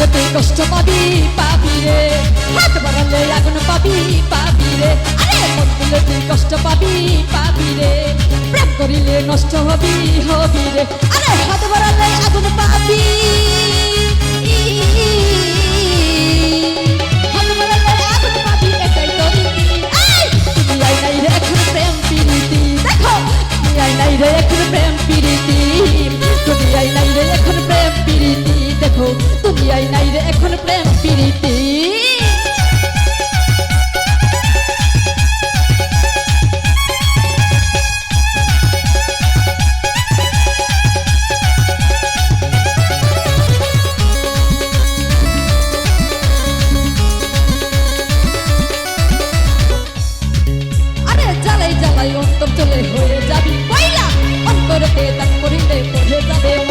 বাড়ালে তুই কষ্ট পাবি পাবি রে। হাত বাড়ালে আগুন পাবি পাবি রে। আরে, মন দিলে তুই কষ্ট পাবি পাবি রে। প্রেম করিলে নষ্ট হবি হবি রে। আরে, হাত বাড়ালে আগুন পাবি। জ্বালাই অন্তর চলে হয়ে যাবি। পয়লা অন্তরতে তাক করিলে পড়ে যাবে।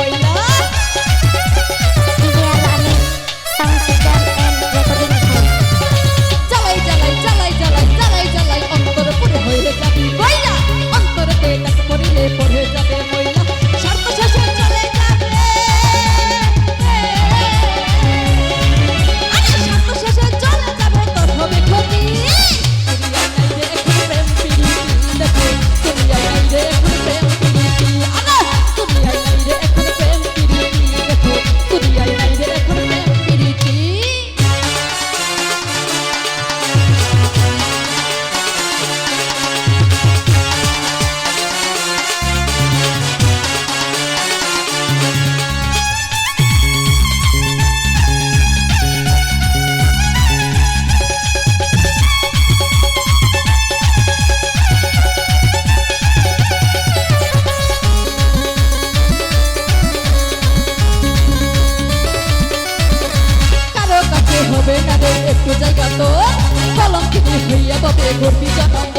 জায়গা তো কলঙ্কিত হইয়া তবে করবি জানা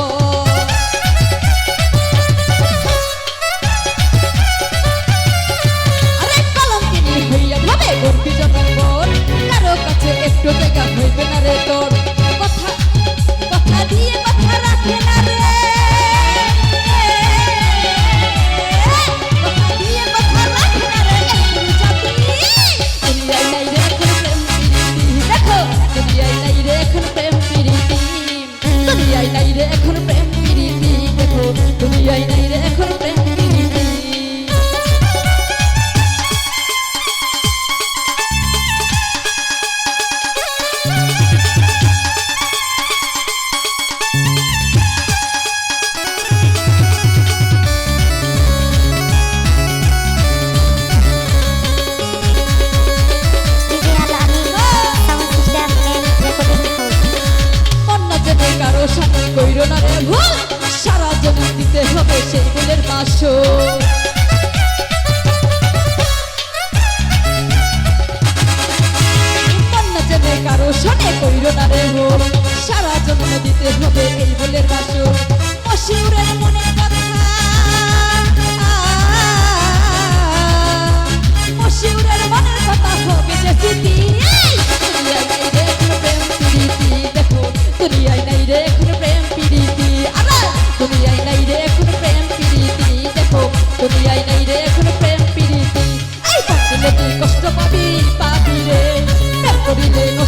আসো। কারও শোনে কইর না রে সারা জন্ম দিতে হবে এই বলে বাসো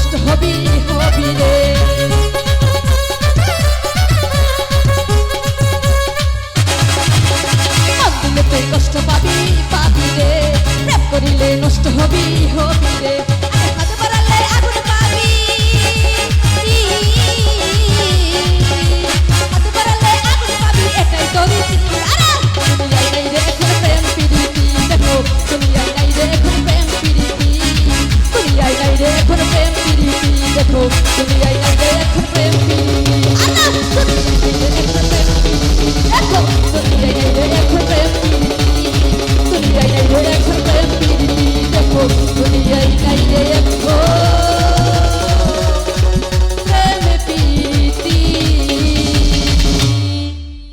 নষ্ট হবি হবি রে। তুই কষ্ট পাবি পাবি রে। প্রেম করিলে নষ্ট হবি হবি রে। やりで